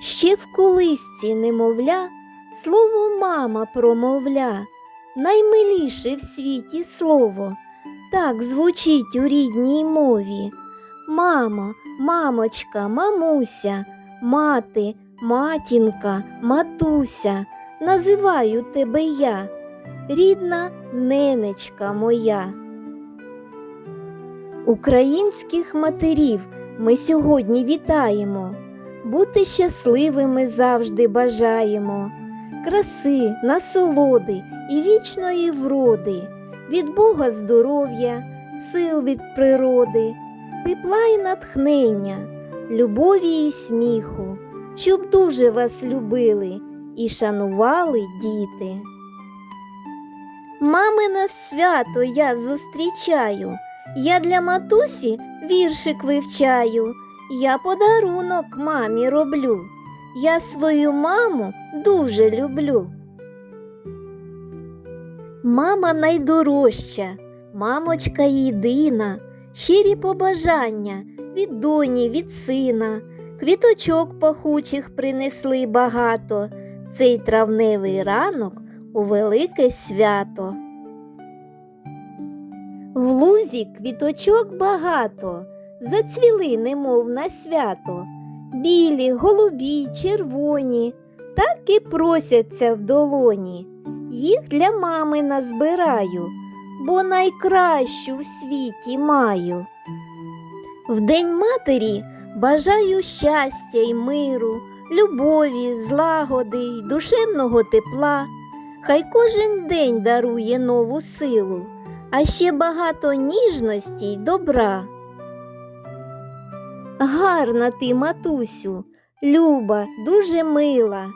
Ще в колисці немовля, слово мама промовля, наймиліше в світі слово, так звучить у рідній мові. Мамо, мамочка, мамуся, мати, матінка, матуся, називаю тебе я, рідна ненечка моя. Українських матерів ми сьогодні вітаємо, бути щасливими завжди бажаємо, краси, насолоди і вічної вроди, від Бога здоров'я, сил від природи, тепла й натхнення, любові і сміху, щоб дуже вас любили і шанували діти. Мамине свято я зустрічаю. Я для матусі віршик вивчаю, я подарунок мамі роблю. Я свою маму дуже люблю. Мама найдорожча, мамочка єдина, щирі побажання від доні, від сина, квіточок пахучих принесли багато. Цей травневий ранок у велике свято. В лузі квіточок багато, зацвіли, немов на свято, білі, голубі, червоні, так і просяться в долоні. Їх для мами назбираю, бо найкращу в світі маю. В День матері бажаю щастя й миру, любові, злагоди й душевного тепла. Хай кожен день дарує нову силу а ще багато ніжності й добра. Гарна ти, матусю, люба, дуже мила,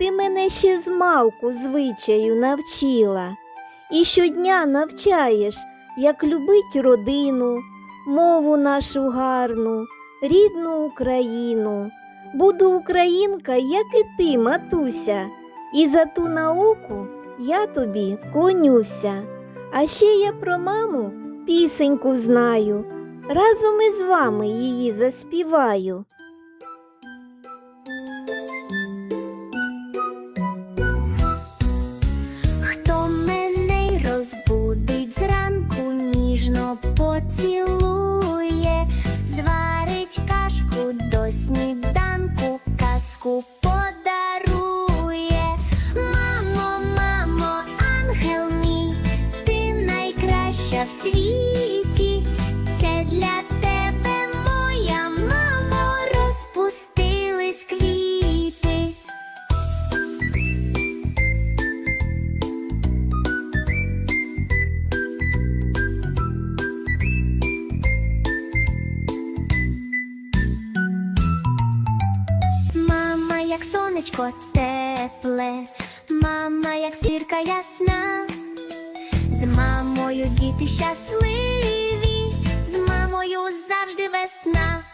ти мене ще з малку звичаю навчила, і щодня навчаєш, як любить родину, мову нашу гарну, рідну Україну. Буду українка, як і ти, матуся, і за ту науку я тобі вклонюся. А ще я про маму пісеньку знаю, разом із вами її заспіваю. Хто мене розбудить зранку, ніжно поцілує, зварить кашку до сніданку, казку подарує. Мамо, мамо, ангел мій, ти найкраща в світі. Для тебе, моя мамо, розпустились квіти. Мама, як сонечко тепле, мама, як сірка ясна, з мамою діти щасливі, весна.